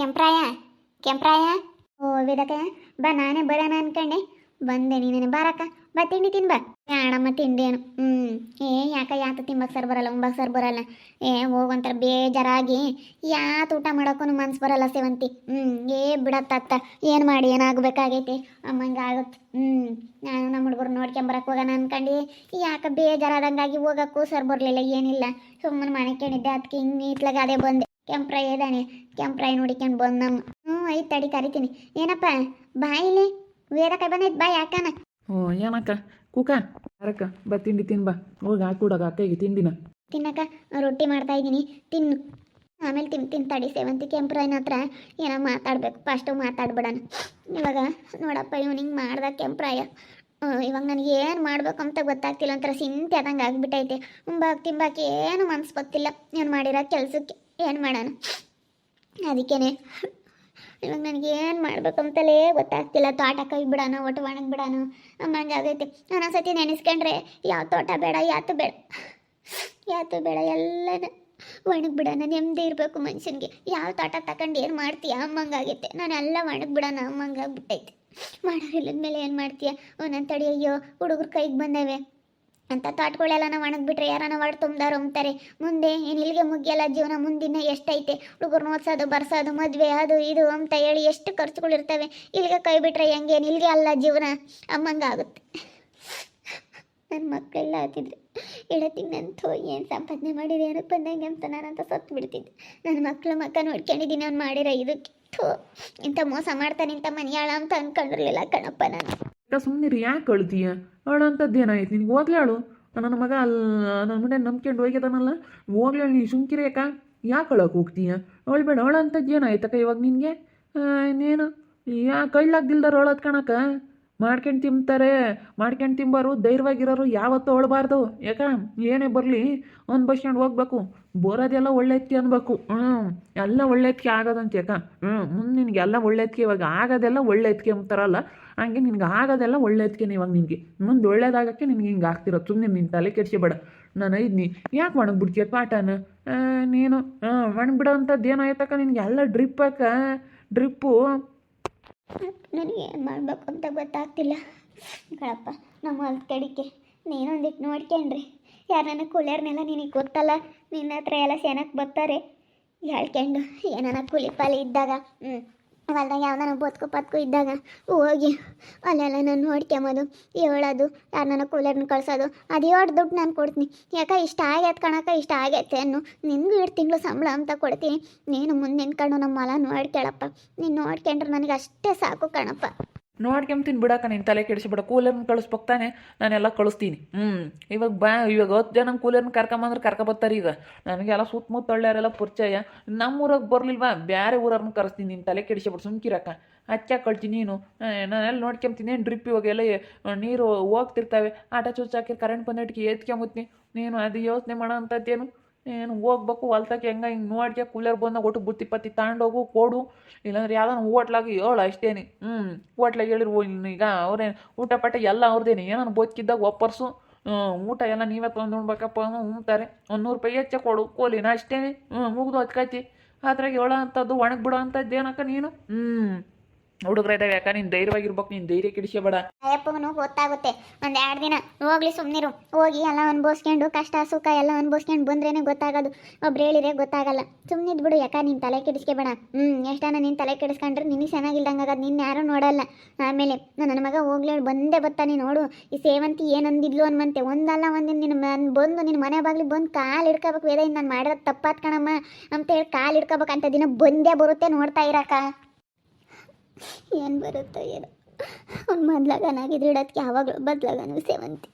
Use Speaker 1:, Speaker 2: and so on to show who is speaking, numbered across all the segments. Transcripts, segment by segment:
Speaker 1: ಕೆಂಪ್ರಾಯ ಕೆಂಪ್ರಾಯ? ಓ ವೇದಕ ಬಾ, ನಾನೇ ಬರೋಣ ಅನ್ಕಂಡೆ. ಬಂದೆ ನೀನೇನು, ಬಾರಕ್ಕ, ಬಾ, ತಿಂಡಿ ತಿನ್ಬ ಯಾಣಮ್ಮ ತಿಂಡೇನು ಹ್ಞೂ ಏ, ಯಾಕ ಯಾತ ತಿಂಬಕ್ಕೆ ಸರ್ ಬರಲ್ಲ ಉಂಬಕ್ಕೆ ಸರ್ ಬರಲ್ಲ. ಏ ಹೋಗೋಂತರ ಬೇಜಾರಾಗಿ ಯಾತ ಊಟ ಮಾಡೋಕ್ಕೂ ಮನ್ಸು ಬರಲ್ಲ ಸೇವಂತಿ. ಹ್ಞೂ ಏ ಬಿಡತ್ತ ಏನು ಮಾಡಿ, ಏನಾಗಬೇಕಾಗೈತಿ? ಅಮ್ಮಂಗೆ ಆಗುತ್ತೆ ಹ್ಞೂ ನಾನು ನಮ್ಮ ಹುಡುಗರು ನೋಡ್ಕೊಂಬರಕ್ಕೆ ಹೋಗೋಣ ಅನ್ಕಂಡು. ಯಾಕೆ ಬೇಜಾರಾದಂಗಾಗಿ ಹೋಗೋಕ್ಕೂ ಸರ್ ಬರಲಿಲ್ಲ, ಏನಿಲ್ಲ. ಸುಮ್ಮನೆ ಮನೆ ಕೇಳಿದ್ದೆ ಅದಕ್ಕೆ ಹಿಂಗೆ ಇತ್ಲಾಗ ಅದೇ ಬಂದೆ. ಕೆಂಪ್ರಾಯ ಇದ್ದಾನೆ ಕೆಂಪ್ರಾಯ್ ನೋಡಿಕೊಂಡು ಬಂದಮ್ಮ ಹ್ಞೂ ಐದು ತಡಿ ಕರಿತೀನಿ. ಏನಪ್ಪ? ಬಾಯಿಲಿ ಕೈ ಬಂದೈತೆ ಬಾ ಯಾಕನ?
Speaker 2: ಓ ಏನಕ್ಕ? ಕೂಕ? ಯಾರಕ್ಕ? ಬಾ ತಿಂಡಿ ತಿನ್ ಬಾ. ಹೋಗಿ ಹಾಕೊಡಗ ಅಕ್ಕಗೆ ತಿಂಡಿನ.
Speaker 1: ತಿನ್ನಕ್ಕ ರೊಟ್ಟಿ ಮಾಡ್ತಾ ಇದ್ದೀನಿ. ತಿನ್ನು ಆಮೇಲೆ ತಿನ್ ತಿನ್ ತಡಿ ಸೇವಂತಿ ಕೆಂಪ್ರಾಯನ ಹತ್ರ? ಏನೋ ಮಾತಾಡ್ಬೇಕು. ಫಸ್ಟು ಮಾತಾಡ್ಬಿಡೋಣ. ಇವಾಗ ನೋಡಪ್ಪ ಇವ್ನು ಹಿಂಗೆ ಮಾಡ್ದ ಕೆಂಪ್ರಾಯ ಇವಾಗ ನನಗೆ ಏನು ಮಾಡ್ಬೇಕು ಅಂತ ಗೊತ್ತಾಗ್ತಿಲ್ಲ. ಒಂಥರ ಸಿಂತೆ ಆದಂಗೆ ಆಗ್ಬಿಟ್ಟೈತೆ. ಉಂಬಾ ತಿಂಬಾಕಿ ಏನು ಮನ್ಸು ಗೊತ್ತಿಲ್ಲ. ಏನು ಮಾಡಿರೋ ಕೆಲಸಕ್ಕೆ. ಏನು ಮಾಡೋಣ? ಅದಕ್ಕೇನೆ. ಇವಾಗ ನನಗೆ ಏನು ಮಾಡ್ಬೇಕು ಅಂತಲೇ ಗೊತ್ತಾಗ್ತಿಲ್ಲ. ತೋಟ ಕೈ ಬಿಡೋಣ ಒಟ್ಟು ಒಣಗಿ ಬಿಡೋಣ ಅಮ್ಮಂಗೆ ಆಗೈತೆ. ಒಂದೊಂದ್ಸತಿ ನೆನೆಸ್ಕೊಂಡ್ರೆ ಯಾವ ತೋಟ ಬೇಡ ಯಾತು ಬೇಡ. ಯಾತು ಬೇಡ, ಎಲ್ಲನ ಒಣಗಿ ಬಿಡೋಣ ನೆಮ್ಮದಿ ಇರಬೇಕು ಮನುಷ್ಯನಿಗೆ ಯಾವ ತೋಟ ತಗೊಂಡು ಏನು ಮಾಡ್ತೀಯ? ಅಮ್ಮಂಗಾಗೈತೆ ನಾನು ಎಲ್ಲ ಒಣಗಿ ಬಿಡೋಣ ಅಮ್ಮಂಗಾಗ್ಬಿಟ್ಟೈತೆ ಮಾಡೋರಿಲ್ಲದ ಮೇಲೆ ಏನು ಮಾಡ್ತೀಯ? ಒಂದೊಂದು ತಡಿ. ಅಯ್ಯೋ, ಹುಡುಗರು ಕೈಗೆ ಬಂದವೆ. ಅಂತ ತೋಟಗಳೆಲ್ಲ ನಾವು ಒಣಗಿಬಿಟ್ರೆ ಯಾರನ್ನ ಹೊಡ್ ತುಂಬ್ದಾರು ಅಂತಾರೆ ಮುಂದೆ ಏನು ಇಲ್ಲಿಗೆ ಮುಗಿಯಲ್ಲ ಜೀವನ, ಮುಂದಿನ ಎಷ್ಟೈತೆ. ಹುಡುಗರು ಓದ್ಸೋದು ಬರ್ಸೋದು, ಮದುವೆ, ಅದು ಇದು ಅಂತ ಹೇಳಿ ಎಷ್ಟು ಖರ್ಚುಗಳಿರ್ತವೆ ಇಲ್ಲಿಗೆ ಕೈ ಬಿಟ್ರೆ ಹೆಂಗೆ? ಇಲ್ಲಿಗೆ ಅಲ್ಲ ಜೀವನ. ಅಮ್ಮಂಗಾಗುತ್ತೆ. ನನ್ನ ಮಕ್ಕಳೆಲ್ಲ ಆತಿದ್ರು ಥೋ ಏನು ಸಂಪಾದನೆ ಮಾಡಿದೆ? ಏನಕ್ಕೆ ಬಂದಂಗೆ? ಅಂತ ನಾನಂತ ಸತ್ತು ಬಿಡ್ತಿದ್ದೆ. ನನ್ನ ಮಕ್ಕಳು ಮಕ್ಕ ನೋಡ್ಕೊಂಡಿದ್ದೀನಿ ಅವ್ನು ಮಾಡಿರೋ ಇದಕ್ಕೆ. ಥೋ, ಇಂಥ ಮೋಸ ಮಾಡ್ತಾನೆ ಇಂಥ ಮನೆಯಾಳ ಅಂತ ಅನ್ಕೊಂಡಿರ್ಲಿಲ್ಲ ಕಣಪ್ಪ ನಾನು.
Speaker 2: ಸುಮ್ಮನೆ ಯಾಕೆ ಕಳ್ತೀಯ ಅವಳು ಅಂಥದ್ದು ಏನಾಯ್ತು ನಿನಗೆ ಹೋಗ್ಲಿ ನನ್ನ ಮಗ ಅಲ್ಲ ನನ್ನ ಮನೆ ನಂಬ್ಕೊಂಡು ಹೋಗ್ಯದನಲ್ಲ. ಹೋಗ್ಲಿ ನೀನು ಸುಮ್ಕಿರಿ ಅಕ್ಕ. ಯಾಕೆ ಅಳಕ್ಕೆ ಹೋಗ್ತೀಯ? ಬೇಡ, ಅವಳು ಅಂಥದ್ದು ಏನಾಯ್ತಕ್ಕ ಇವಾಗ ನಿನಗೆ? ಇನ್ನೇನು? ಯಾ ಕೈಲಾಗ್ದಿಲ್ದಾರ ಅವಳದ್ ಕಣಕ್ಕ? ಮಾಡ್ಕೊಂಡು ತಿಂತಾರೆ, ಮಾಡ್ಕೊಂಡು ತಿಂಬಾರು, ಧೈರ್ಯವಾಗಿರೋರು ಯಾವತ್ತೂ ಅಳಬಾರ್ದು. ಯಾಕ? ಏನೇ ಬರಲಿ, ಒಂದು ಬಸ್ ಸ್ಟ್ಯಾಂಡ್ ಹೋಗ್ಬೇಕು. ಬರೋದೆಲ್ಲ ಒಳ್ಳೆತ್ತಿ ಅನ್ಬೇಕು. ಹ್ಞೂ ಎಲ್ಲ ಒಳ್ಳೆತ್ಕೆ ಆಗೋದಂತ, ಯಾಕ? ಹ್ಞೂ ಮುಂದೆ ನಿನಗೆ ಎಲ್ಲ ಒಳ್ಳೆತ್ಕೆ ಇವಾಗ ಆಗೋದೆಲ್ಲ ಒಳ್ಳೆತ್ಕೆ ಅಂತಾರಲ್ಲ, ಹಂಗೆ ನಿನಗೆ ಆಗೋದೆಲ್ಲ ಒಳ್ಳೇದಕ್ಕೆ ಇವಾಗ ನಿನಗೆ. ಮುಂದೆ ಒಳ್ಳೇದಾಗಕ್ಕೆ ನಿನಗೆ ಹಿಂಗೆ ಆಗ್ತಿರೋ. ಸುಮ್ಮನೆ ನಿನ್ನ ತಲೆ ಕೆಡಿಸಿಬೇಡ. ನಾನು ಐದ್ನಿ ಯಾಕೆ ಒಣಗ್ಬಿಡ್ತೀಯ ಪಾಠನ? ನೀನು. ಹಾಂ ಒಣಗ್ಬಿಡೋ ಅಂಥದ್ದು ಏನಾಯ್ತಕ್ಕ ನಿನಗೆ. ಎಲ್ಲ ಡ್ರಿಪ್ ಡ್ರಿಪ್ಪು
Speaker 1: ನನಗೆ ಮಾಡಬೇಕು ಅಂತ ಗೊತ್ತಾಗ್ತಿಲ್ಲ. ಕಳಪ್ಪ ನಮ್ಮ ಹೊಲದ ಕಡಿಕೆ ನೀನೊಂದಿಟ್ಟು ನೋಡ್ಕೊಂಡ್ರಿ. ಯಾರನ್ನ ಕೂಲಿಯರ್ನೆಲ್ಲ ನಿನಗೆ ಗೊತ್ತಲ್ಲ? ನಿನ್ನ ಹತ್ರ ಎಲ್ಲ ಸೇನಕ್ಕೆ ಬರ್ತಾರೆ. ಹೇಳ್ಕೊಂಡು ಏನಾರ ಕೂಲಿ ಪಾಲಿ ಇದ್ದಾಗ ಹ್ಞೂ ಹೊಲ್ದಾಗ ಯಾವ್ದಾನ ಬದುಕು ಪತ್ಕು ಇದ್ದಾಗ ಹೋಗಿ ಅಲ್ಲೆಲ್ಲ ನಾನು ನೋಡ್ಕೊಂಬೋದು ಹೇಳೋದು, ಯಾರನ್ನ ಕೂಲರ್ನ ಕಳ್ಸೋದು, ಅದು ಏಳು ದುಡ್ಡು ನಾನು ಕೊಡ್ತೀನಿ. ಯಾಕೆ ಇಷ್ಟ ಆಗೈತೆ ಕಣಕ ಇಷ್ಟ ಆಗೈತೆ ಅನ್ನು ನಿನಗೂ ಎರಡು ತಿಂಗಳು ಸಂಬಳ ಅಂತ ಕೊಡ್ತೀನಿ. ನೀನು ಮುಂದೆ ನಿಂತ್ಕೊಂಡು ನಮ್ಮ ಹೊಲ ನೋಡ್ಕೊಳಪ್ಪ ನೀನು ನೋಡ್ಕೊಂಡ್ರೆ ನನಗೆ ಅಷ್ಟೇ ಸಾಕು ಕಣಪ್ಪ.
Speaker 2: ನೋಡ್ಕೊಂತೀನಿ ಬಿಡಕ್ಕ ನೀನು ತಲೆ ಕೆಡಿಸಿಬಿಡ ಕೂಲರ್ನ ಕಳಿಸ್ಬೇಕು ತಾನೆ, ನಾನೆಲ್ಲ ಕಳಿಸ್ತೀನಿ. ಹ್ಞೂ ಇವಾಗ ಬಾ, ಇವಾಗ ಹತ್ತು ಜನ ಕೂಲರ್ನ ಕರ್ಕೊಂಬಂದ್ರೆ ಕರ್ಕೊಬತ್ತಾರೆ ಈಗ. ನನಗೆಲ್ಲ ಸುತ್ತಮುತ್ತ ಒಳ್ಳೆಯವರೆಲ್ಲ ಪರಿಚಯ. ನಮ್ಮೂರಾಗ ಬರಲಿಲ್ವಾ? ಬೇರೆ ಊರವ್ರನ್ನ ಕರೆಸ್ತೀನಿ, ನೀನು ತಲೆ ಕೆಡಿಸಿಬಿಡು, ಸುಮ್ಕಿರಕ್ಕ. ಹಚ್ಚ ಕಳ್ತೀನಿ ನೀನು. ನಾನೆಲ್ಲ ನೋಡ್ಕೊಂತೀನಿ ಡ್ರಿಪ್ ಇವಾಗ ಎಲ್ಲ ನೀರು ಹೋಗ್ತಿರ್ತಾವೆ. ಆಟ ಚುಚ್ಚಾಕಿ ಕರೆಂಟ್ ಬಂದಿಟ್ಕಿ ಎತ್ಕೊಂಬತ್ತೀನಿ ನೀನು ಅದು ಯೋಚನೆ ಮಾಡೋ ಅಂಥದ್ದೇನು? ಏನು ಹೋಗ್ಬೇಕು ಹೊಲ್ತಕ್ಕೆ ಹೆಂಗೆ ಹಿಂಗೆ ನೋಡ್ಕೆ ಕೂಲರ್ ಬಂದಾಗ ಒಟ್ಟು ಬುತ್ತಿ ಪತ್ತಿ ತಗೊಂಡೋಗು ಕೊಡು. ಇಲ್ಲಾಂದ್ರೆ ಯಾವ್ದಾನ ಹೋಟ್ಲಾಗಿ ಹೇಳು ಅಷ್ಟೇನಿ. ಹ್ಞೂ ಹೋಟ್ಲಾಗ ಹೇಳಿರು ಈಗ ಅವ್ರೇನು ಊಟ ಪಟ್ಟ ಎಲ್ಲ ಅವ್ರದ್ದೇನೆ ಏನೋ ಬೋತ್ಕಿದ್ದಾಗ ಒಪ್ಪರ್ಸು. ಊಟ ಎಲ್ಲ ನೀವೇ ತಂದು ಉಣ್ಬೇಕಪ್ಪ ಉಣ್ತಾರೆ. ಒಂದು ನೂರು ರೂಪಾಯಿ ಹೆಚ್ಚೆ ಕೊಡು. ಕೋಲಿನ ಅಷ್ಟೇನೆ. ಹ್ಞೂ ಮುಗಿದು ಹತ್ಕೈತಿ. ಅದ್ರಾಗ ಹೇಳೋ ಅಂಥದ್ದು ಒಣಗಿ ಬಿಡೋ ಅಂಥದ್ದು ಏನಕ್ಕ ನೀನು? ಹ್ಞೂ ಹುಡುಗ್ರ ಇದಾವೆ ಯಾಕ ನೀನು ಧೈರ್ಯವಾಗಿರ್ಬೇಕು, ನೀನು ಧೈರ್ಯ ಕೆಡಿಸಬೇಡ
Speaker 1: ಅಯ್ಯಪ್ಪಗೂ ಗೊತ್ತಾಗುತ್ತೆ. ಒಂದ್ ಎರಡು ದಿನ ಹೋಗ್ಲಿ ಸುಮ್ಮನಿರು ಹೋಗಿ ಎಲ್ಲ ಅನ್ಭವಿಸ್ಕೊಂಡು, ಕಷ್ಟ, ಸುಖ ಎಲ್ಲ ಅನ್ಭವಿಸ್ಕೊಂಡು ಬಂದ್ರೇನೆ ಗೊತ್ತಾಗೋದು. ಒಬ್ರು ಹೇಳಿದ್ರೆ ಗೊತ್ತಾಗಲ್ಲ. ಸುಮ್ಮನಿದ್ ಬಿಡು ಯಾಕ, ನಿನ್ ತಲೆ ಕೆಡಿಸ್ಕೊಬೇಡ. ಹ್ಮ್ ಎಷ್ಟಾನ ನೀನು ತಲೆ ಕೆಡಿಸ್ಕೊಂಡ್ರೆ ನಿನಗೆ ಚೆನ್ನಾಗಿಲ್ದಂಗ ನಿನ್ ಯಾರೂ ನೋಡಲ್ಲ. ಆಮೇಲೆ ನನ್ನ ಮಗ ಹೋಗ್ಲಿ ಬಂದೆ ಬರ್ತಾನೆ ನೋಡು. ಈ ಸೇವಂತಿ ಏನಂದಿದ್ಲು ಅನ್ಮಂತೆ ಒಂದಲ್ಲ ಒಂದಿನ ನಿನ್ನ ಬಂದು ನಿನ್ನ ಮನೆ ಬಾಗ್ಲಿ ಬಂದು ಕಾಲು ಹಿಡ್ಕೋಬೇಕು ವೇದ ನಾನು ಮಾಡಿರೋದು ತಪ್ಪಾತ್ ಕಣಮ್ಮ. ಅಂತ ಹೇಳಿ ಕಾಲು ಹಿಡ್ಕೋಬೇಕು ಅಂತ ದಿನ ಬಂದೇ ಬರುತ್ತೆ ನೋಡ್ತಾ ಇರಕ್ಕ. ಏನು ಬರುತ್ತೋ ಏನೋ. ಅವ್ನು ಮೊದ್ಲಾಗನಾಗಿದ್ರೆ ಇಡೋದಕ್ಕೆ ಯಾವಾಗಲೂ ಬದ್ಲಾಗನು ಸೇವಂತಿ.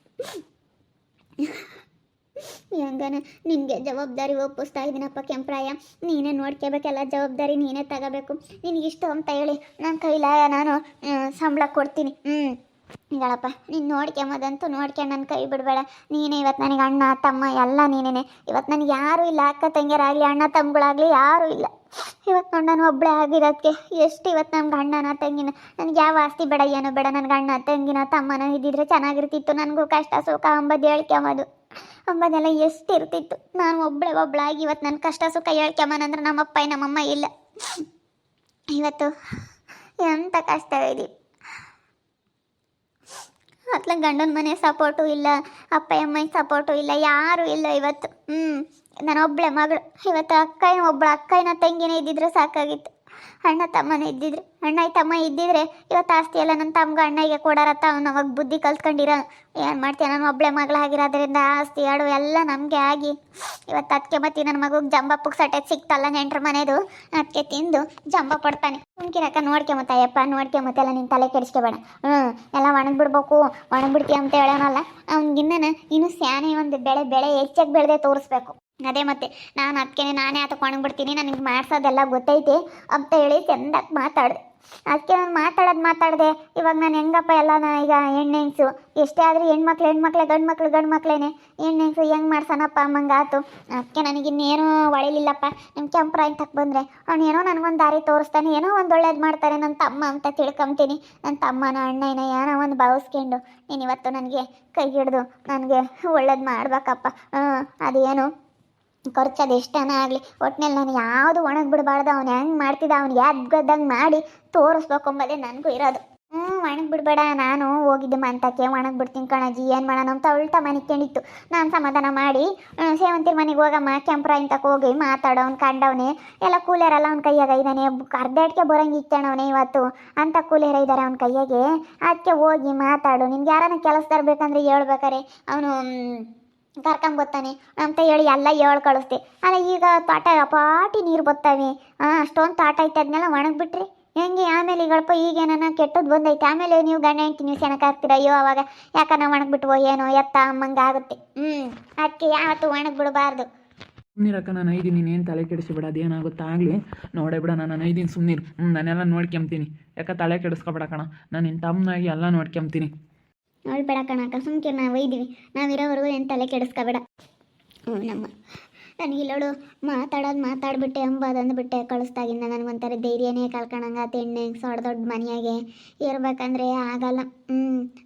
Speaker 1: ಹೆಂಗನ ನಿನಗೆ ಜವಾಬ್ದಾರಿ ಒಪ್ಪಿಸ್ತಾ ಇದ್ದೀನಪ್ಪ ಕೆಂಪ್ರಾಯ. ನೀನೇ ನೋಡ್ಕೋಬೇಕೆಲ್ಲ ಜವಾಬ್ದಾರಿ ನೀನೇ ತಗೋಬೇಕು. ನಿನಗಿಷ್ಟು ಅಂತ ಹೇಳಿ ನನ್ನ ಕೈಲಾಯ ನಾನು ಸಂಬಳ ಕೊಡ್ತೀನಿ. ಹ್ಞೂ ಹೇಳಪ್ಪ ನೀನು ನೋಡ್ಕೊಂಬೋದಂತೂ ನೋಡ್ಕೊಂಡು ನನ್ನ ಕೈ ಬಿಡಬೇಡ. ನೀನೇ ಇವತ್ತು ನನಗೆ ಅಣ್ಣ, ತಮ್ಮ ಎಲ್ಲ ನೀನೇ ಇವತ್ತು ನನಗೆ ಯಾರೂ ಇಲ್ಲ, ಅಕ್ಕ ತಂಗಿಯರಾಗಲಿ, ಅಣ್ಣ ತಮ್ಮಗಳಾಗಲಿ ಯಾರೂ ಇಲ್ಲ. ಇವತ್ತು ನೋಡಿ, ನಾನು ಒಬ್ಬಳೇ ಆಗಿರೋದಕ್ಕೆ ಎಷ್ಟು ಇವತ್ತು ನಮ್ಗೆ ಅಣ್ಣನ, ತಂಗಿನ. ನನಗೆ ಯಾವ ಆಸ್ತಿ ಬೇಡ, ಏನು ಬೇಡ. ನನಗೆ ಅಣ್ಣ, ತಂಗಿನ, ತಮ್ಮನ ಇದ್ದಿದ್ರೆ ಚೆನ್ನಾಗಿರ್ತಿತ್ತು. ನನಗೂ ಕಷ್ಟ, ಸುಖ, ಅಂಬದು ಹೇಳ್ಕೊಂಬೋದು ಅಂಬದೆಲ್ಲ ಎಷ್ಟು ಇರ್ತಿತ್ತು. ನಾನು ಒಬ್ಬಳೆ ಒಬ್ಬಳಾಗಿ ಇವತ್ತು ನನ್ನ ಕಷ್ಟ, ಸುಖ ಹೇಳ್ಕೊಂಬನಂದ್ರೆ ನಮ್ಮಪ್ಪ, ನಮ್ಮಮ್ಮ ಇಲ್ಲ. ಇವತ್ತು ಎಂಥ ಕಷ್ಟ ಇದೆ. ಅತ್ಲ ಗಂಡನ ಮನೆ ಸಪೋರ್ಟು ಇಲ್ಲ, ಅಪ್ಪ ಅಮ್ಮನ ಸಪೋರ್ಟು ಇಲ್ಲ, ಯಾರು ಇಲ್ಲ ಇವತ್ತು. ಹ್ಞೂ ನಾನೊಬ್ಳೆ ಮಗಳು. ಇವತ್ತು ಅಕ್ಕಯ್ಯ ಒಬ್ಬಳು ಅಕ್ಕನ ತಂಗಿನೇ ಇದ್ದಿದ್ರೆ ಸಾಕಾಗಿತ್ತು. ಅಣ್ಣ ತಮ್ಮನ ಇದ್ದಿದ್ರೆ, ಅಣ್ಣ ತಮ್ಮ ಇದ್ದಿದ್ರೆ ಇವತ್ತು ಆಸ್ತಿ ಎಲ್ಲ ನನ್ನ ತಮ್ಗೆ ಅಣ್ಣಗೆ ಕೊಡಾರತ್ತ, ಅವ್ನು ಅವಾಗ ಬುದ್ಧಿ ಕಲ್ತ್ಕೊಂಡಿರ. ಏನು ಮಾಡ್ತೀಯ, ನಾನು ಒಬ್ಳೆ ಮಗಳಾಗಿರೋದ್ರಿಂದ ಆಸ್ತಿ, ಆಡು ಎಲ್ಲ ನಮಗೆ ಆಗಿ. ಇವತ್ತು ಅದಕ್ಕೆ ಮತ್ತೆ ನನ್ನ ಮಗುಗೆ ಜಂಬ ಸಟ್ಟೆ ಸಿಕ್ತಲ್ಲ ನೆಂಟ್ರ ಮನೆದು ಅದಕ್ಕೆ ತಿಂದು ಜಂಬ ಪಡ್ತಾನೆ ನೋಡ್ಕೆ ನೋಡ್ಕೊಂಬತ್ತಯ್ಯಪ್ಪ ನೋಡ್ಕೊಂಬತ್ತೆಲ್ಲ ನಿನ್ನ ತಲೆ ಕೆಡಿಸ್ಕೋಬೇಡ. ಹ್ಞೂ ಎಲ್ಲ ಒಣಗ್ಬಿಡ್ಬೇಕು, ಒಣಗ್ಬಿಡ್ತೀಯ ಅಂತ ಹೇಳೋನಲ್ಲ ಅವ್ನಿಗಿನ್ನ ಇನ್ನು ಸ್ಯಾನೆ ಒಂದು ಬೆಳೆ ಬೆಳೆ ಹೆಚ್ಚಾಗಿ ಬೆಳೆದೇ ತೋರಿಸ್ಬೇಕು. ಅದೇ ಮತ್ತೆ, ನಾನು ಅದಕ್ಕೆ ನಾನೇ ಆತ ಬಿಡ್ತೀನಿ ನನಗೆ ಮಾಡ್ಸೋದೆಲ್ಲ ಗೊತ್ತೈತಿ ಅಂತ ಹೇಳಿ ಚೆಂದಾಗಿ ಮಾತಾಡಿದೆ. ಅದಕ್ಕೆ ನಾನು ಮಾತಾಡೋದು ಮಾತಾಡಿದೆ, ಇವಾಗ ನಾನು ಹೆಂಗಪ್ಪ ಎಲ್ಲ ಈಗ ಹೆಣ್ಣೆಂಗ್ಸು ಎಷ್ಟೇ ಆದರೂ ಹೆಣ್ಮಕ್ಳು, ಹೆಣ್ಮಕ್ಳೆ ಗಂಡು ಮಕ್ಳು ಗಂಡು ಮಕ್ಳೇನೆ ಹೆಣ್ಣೆಂಗ್ಸು ಹೆಂಗೆ ಮಾಡ್ಸೋಣಪ್ಪ ಅಮ್ಮಂಗೆ ಆತು? ಅದಕ್ಕೆ ನನಗಿನ್ನೇನೂ ಒಳಿಲಿಲ್ಲಪ್ಪ. ನಿಮ್ಮ ಕೆಂಪ್ರಾಯ್ ತಕ್ಕ ಬಂದರೆ ಅವನೇನೋ ನನಗೊಂದು ದಾರಿ ತೋರಿಸ್ತಾನೆ, ಏನೋ ಒಂದು ಒಳ್ಳೇದು ಮಾಡ್ತಾರೆ ನನ್ನ ತಮ್ಮ ಅಂತ ತಿಳ್ಕೊಂತೀನಿ ನನ್ನ ತಮ್ಮನ ಅಣ್ಣನ ಏನೋ ಒಂದು ಭಾವಿಸ್ಕೊಂಡು, ನೀನು ಇವತ್ತು ನನಗೆ ಕೈ ಹಿಡಿದು, ನನಗೆ ಒಳ್ಳೇದು ಮಾಡ್ಬೇಕಪ್ಪ. ಅದೇನು? ಖರ್ಚು ಅದು ಎಷ್ಟನ ಆಗಲಿ, ಒಟ್ನಲ್ಲಿ ನಾನು ಯಾವುದು ಒಣಗಿ ಬಿಡಬಾರ್ದು, ಅವ್ನು ಹೆಂಗೆ ಮಾಡ್ತಿದ್ದ ಅವನು ಯಾದ್ಗದಂಗೆ ಮಾಡಿ ತೋರಿಸ್ಬೇಕು ಅಂಬದೇ ನನಗೂ ಇರೋದು. ಹ್ಞೂ ಒಣಗಿ ಬಿಡಬೇಡ, ನಾನು ಹೋಗಿದ್ದೆ ಮಂತಕ್ಕೆ ಒಣಗಿ ಬಿಡ್ತೀನಿ ಕಣಜಿ, ಏನು ಮಾಡೋಣ ಅಂತ ಉಲ್ಟಾ ಕೇಳಿತ್ತು ನಾನು ಸಮಾಧಾನ ಮಾಡಿ ಸೇವಂತಿರ ಮನೆಗೆ ಹೋಗಮ್ಮ, ಕೆಂಪ್ರ ಇಂತಕ್ಕೆ ಹೋಗಿ ಮಾತಾಡೋನು, ಕಂಡವನೇ, ಎಲ್ಲ ಕೂಲಿಯರೆಲ್ಲ ಅವ್ನ ಕೈಯಾಗ ಇದ್ದಾನೆ ಅರ್ಧಟ್ಗೆ ಬರೋಂಗೆ ಇಟ್ಟಣವನೇ ಇವತ್ತು. ಅಂತ ಕೂಲಿಯರ ಇದ್ದಾರೆ ಅವ್ನ ಕೈಯಾಗೆ. ಅದಕ್ಕೆ ಹೋಗಿ ಮಾತಾಡು, ನಿನ್ಗೆ ಯಾರನ್ನ ಕೆಲಸ ತರಬೇಕಂದ್ರೆ ಹೇಳ್ಬೇಕಾರೆ, ಅವನು ಕರ್ಕೊಂಬತ್ತಾನೆ ಅಂತ ಹೇಳಿ ಎಲ್ಲ ಹೇಳ್ ಕಳಿಸ್ದೆ. ಅಲ್ಲ ಈಗ ತಾಟ ಪಾಟಿ ನೀರು ಬತ್ತಾವೆ. ಹಾಂ ಅಷ್ಟೊಂದು ತಾಟ ಐತೆ ಅದನ್ನೆಲ್ಲ ಒಣಗ್ಬಿಟ್ರಿ. ಹೆಂಗೆ? ಆಮೇಲೆ ಈಗಳಪ್ಪ ಈಗೇನ ಕೆಟ್ಟದ್ದು ಬಂದೈತೆ. ಆಮೇಲೆ ನೀವು ಗಂಡ ಹೆಂಡ್ತಿ ನೀವು ಸೆನಕ ಹಾಕ್ತೀರ? ಅಯ್ಯೋ, ಅವಾಗ ಯಾಕನ ಒಣಗ್ಬಿಟ್ವೋ ಏನೋ ಎತ್ತ ಅಮ್ಮಂಗೆ ಆಗುತ್ತೆ. ಹ್ಞೂ ಅದಕ್ಕೆ ಯಾವತ್ತು ಒಣಗ್ಬಿಡಬಾರ್ದು.
Speaker 2: ಸುಮ್ಮನಿರಕ್ಕ ನಾನು ಐದಿನಿ, ನೀನು ತಲೆ ಕೆಡಿಸ್ಬೇಡ ಅದೇನಾಗುತ್ತಾ ಆಗಲಿ. ನೋಡೇ ಬಿಡ ನಾನು ಐದಿನ ಸುಮ್ಮನಿರು ಹ್ಞೂ ನಾನೆಲ್ಲ ನೋಡ್ಕೊಂತೀನಿ ಯಾಕೆ ತಲೆ ಕೆಡಿಸ್ಕೊಬೇಡ ಕಣ. ನಾನು ನಿನ್ನ ತಮ್ಮನಾಗಿ ಎಲ್ಲ ನೋಡ್ಕೊಂತೀನಿ
Speaker 1: ನೋಡ್ಬೇಡ ಕಣಕ್ಕ, ಸುಮ್ಕೆ ನಾವು ಒಯ್ದೀವಿ. ನಾವಿರೋವರೆಗೂ ಏನು ತಲೆ ಕೆಡಿಸ್ಕೋಬೇಡ. ಹ್ಞೂ, ನಮ್ಮ ನನಗೆ ಇಲ್ಲೋಡು ಮಾತಾಡೋದು ಮಾತಾಡ್ಬಿಟ್ಟೆ ಅಂಬೋದಂದು ಬಿಟ್ಟೆ ಕಳಿಸ್ದಾಗಿಂದ ನನಗೊಂಥರ ಧೈರ್ಯನೇ ಕಳ್ಕೊಳಂಗ ಎಣ್ಣೆ ಸೊಡ್ ದೊಡ್ಡ ಮನೆಯಾಗೆ ಇರ್ಬೇಕಂದ್ರೆ ಆಗಲ್ಲ. ಹ್ಞೂ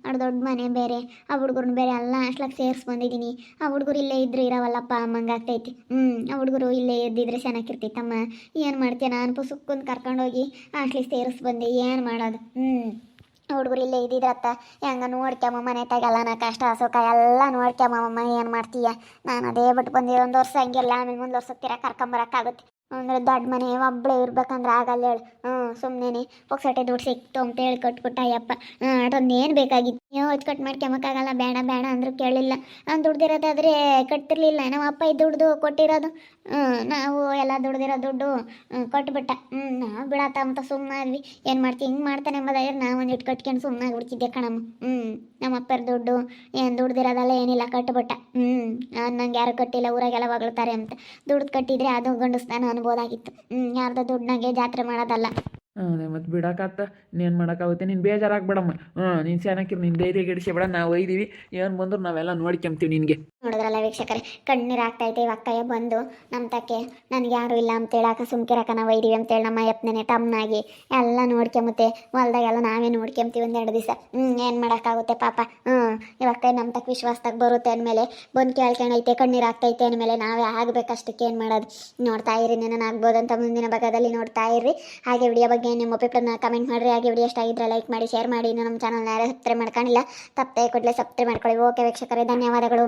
Speaker 1: ಅವ್ರ ದೊಡ್ಡ ಮನೆ ಬೇರೆ, ಆ ಹುಡುಗರನ್ನ ಬೇರೆ ಎಲ್ಲ ಹಾಸ್ಲಾಗ ಸೇರಿಸ್ಬಂದಿದ್ದೀನಿ ಆ ಹುಡುಗರು ಇಲ್ಲೇ ಇದ್ರೆ ಇರೋವಲ್ಲಪ್ಪ, ಅಮ್ಮಂಗೆ ಆಗ್ತೈತಿ. ಹ್ಞೂ, ಆ ಹುಡುಗರು ಇಲ್ಲೇ ಇದ್ದಿದ್ರೆ ಚೆನ್ನಾಗಿರ್ತೈತಮ್ಮ. ಏನು ಮಾಡ್ತೀಯ ನಾನು ಪುಸುಕ್ಕಂದು ಕರ್ಕೊಂಡೋಗಿ ಹಾಸ್ಲಿಗೆ ಸೇರಿಸಿ ಬಂದೆ ಏನು ಮಾಡೋದು? ಹ್ಞೂ. ಹುಡುಗರು ಇಲ್ಲೇ ಇದ್ದಿದ್ರತ್ತ. ಹೆಂಗ ನೋಡ್ಕ್ಯಮ್ಮ ಮನೆ ತಗಲ್ಲ ನಾ ಕಷ್ಟ, ಸುಖ, ಎಲ್ಲ ನೋಡ್ಕ್ಯಮ್ಮಮ್ಮ ಏನು ಮಾಡ್ತೀಯ? ನಾನು ಅದೇ ಬಿಟ್ಟು ಬಂದಿರೋ ಒಂದು ವರ್ಷ ಹಂಗೆಲ್ಲ ಆಮೇಲೆ ಮುಂದೆ ವರ್ಷ ತಿರ ಕರ್ಕೊಂಬರಕ್ಕಾಗುತ್ತೆ ಅಂದ್ರೆ ದೊಡ್ಡ ಮನೆ ಒಬ್ಬಳೇ ಇರ್ಬೇಕಂದ್ರೆ ಆಗಲ್ಲ ಹೇಳು. ಹ್ಞೂ ಸುಮ್ಮನೆ ಪೊಕ್ಸಟೆ ದುಡ್ಡು ಸಿಕ್ತು ಅಂತ ಹೇಳಿ ಕಟ್ಬಿಟ್ಟ ಅಯ್ಯಪ್ಪ. ಅದೊಂದು ಏನು ಬೇಕಾಗಿತ್ತು? ನೀವು ಕಟ್ ಮಾಡ್ಕೊಂಬಕ್ಕಾಗಲ್ಲ ಬೇಡ ಬೇಡ ಅಂದ್ರೂ ಕೇಳಿಲ್ಲ. ನಾನು ದುಡ್ದಿರೋದಾದ್ರೆ ಕಟ್ತಿರ್ಲಿಲ್ಲ, ನಮ್ಮ ಅಪ್ಪ ಈ ದುಡ್ದು ಕೊಟ್ಟಿರೋದು. ನಾವು ಎಲ್ಲ ದುಡ್ದಿರೋ ದುಡ್ಡು ಕೊಟ್ಬಿಟ್ಟ. ಹ್ಞೂ ನಾವು ಬಿಡತ್ತ ಅಂತ ಸುಮ್ಮನಾದ್ವಿ ಏನು ಮಾಡ್ತೀವಿ ಹಿಂಗೆ ಮಾಡ್ತಾನೆ ಎಂಬುದಾದ್ರೆ ನಾವು ಒಂದು ಇಟ್ಟು ಕಟ್ಕೊಂಡು ಸುಮ್ಮನೆ ಬಿಡ್ತಿದ್ದೆ ಕಣಮ್ಮ. ಹ್ಞೂ ನಮ್ಮ ಅಪ್ಪರ ದುಡ್ಡು, ಏನು ದುಡ್ದಿರೋದಲ್ಲ ಏನಿಲ್ಲ, ಕಟ್ಬಿಟ್ಟ. ಹ್ಞೂ ನಂಗೆ ಯಾರು ಕಟ್ಟಿಲ್ಲ, ಊರಾಗೆಲ್ಲ ಹೊಗಳ್ತಾರೆ ಅಂತ. ದುಡ್ಡು ಕಟ್ಟಿದ್ರೆ ಅದು ಗಂಡಸ್ತಾನ ಅನ್ಬೋದಾಗಿತ್ತು. ಹ್ಞೂ ಯಾರ್ದೋ ದುಡ್ಡನಾಗೆ ಜಾತ್ರೆ ಮಾಡೋದಲ್ಲ.
Speaker 2: ಹಾಂ ಮತ್ತು ಬಿಡೋಕಾತ, ಇನ್ನೇನು ಮಾಡೋಕ್ಕಾಗುತ್ತೆ ನೀನು ಬೇಜಾರಾಗ್ಬೇಡಮ್ಮ. ಹ್ಞೂ ನೀನು ಚೆನ್ನಾಗಿರು ನಿನ್ನ ಧೈರ್ಯ ಗೆಡಿಸ್ಬೇಡ ನಾವು ಒಯ್ದೀವಿ. ಏನು ಬಂದ್ರು ನಾವೆಲ್ಲ ನೋಡ್ಕೊಂತೀವಿ ನಿನಗೆ.
Speaker 1: ನೋಡಿದ್ರಲ್ಲ ವೀಕ್ಷಕರೇ, ಕಣ್ಣೀರು ಆಗ್ತೈತೆ, ಇವಾಗ ಬಂದು ನಮ್ಮ ತಕ್ಕೆ ನನಗೆ ಯಾರು ಇಲ್ಲ ಅಂತ ಹೇಳಾಕ ಸುಮ್ಕಿರಕ ನಾವು ಒಯ್ದೀವಿ ಅಂತೇಳಿ ನಮ್ಮ ಯತ್ನೇ ತಮ್ಮನಾಗಿ ಎಲ್ಲ ನೋಡ್ಕೊಂಬತ್ತೆ ಹೊಲ್ದಾಗೆಲ್ಲ ನಾವೇ ನೋಡ್ಕೊಂತೀವಿ ಒಂದೆರಡು ದಿವಸ. ಹ್ಞೂ ಏನು ಮಾಡೋಕ್ಕಾಗುತ್ತೆ ಪಾಪ? ಹ್ಞೂ ಇವಾಗ ಕೈ ನಮ್ಮ ತಕ್ಕ ವಿಶ್ವಾಸದಾಗ ಬರುತ್ತೆ ಅಂದಮೇಲೆ, ಬಂದು ಕೇಳ್ಕೊಂಡೈತೆ ಕಣ್ಣೀರು ಆಗ್ತೈತೆ ಅಂದಮೇಲೆ ನಾವೇ ಆಗಬೇಕಷ್ಟಕ್ಕೆ ಏನು ಮಾಡೋದು? ನೋಡ್ತಾ ಇರಿ ನಾನು ಅಂತ ಮುಂದಿನ ಭಾಗದಲ್ಲಿ ನೋಡ್ತಾ ಇರ್ರಿ. ಹಾಗೆ ವಿಡಿಯೋ ಬಗ್ಗೆ ನಿಮ್ಮ ಅಭಿಪ್ರಾಯನ ಕಮೆಂಟ್ ಮಾಡಿರಿ. ಹಾಗೆ ವಿಡಿಯೋ ಇಷ್ಟ ಆಗಿದ್ರೆ ಲೈಕ್ ಮಾಡಿ ಶೇರ್ ಮಾಡಿ. ನಮ್ಮ ಚಾನಲ್ನ ಯಾರು ಸಬ್ಸ್ಕ್ರೈಬ್ ಮಾಡ್ಕೊಂಡಿಲ್ಲ, ತಪ್ಪದೆ ಕೂಡಲೇ ಸಬ್ಸ್ಕ್ರೈಬ್ ಮಾಡ್ಕೊಳ್ಳಿ. ಓಕೆ ವೀಕ್ಷಕರೇ, ಧನ್ಯವಾದಗಳು.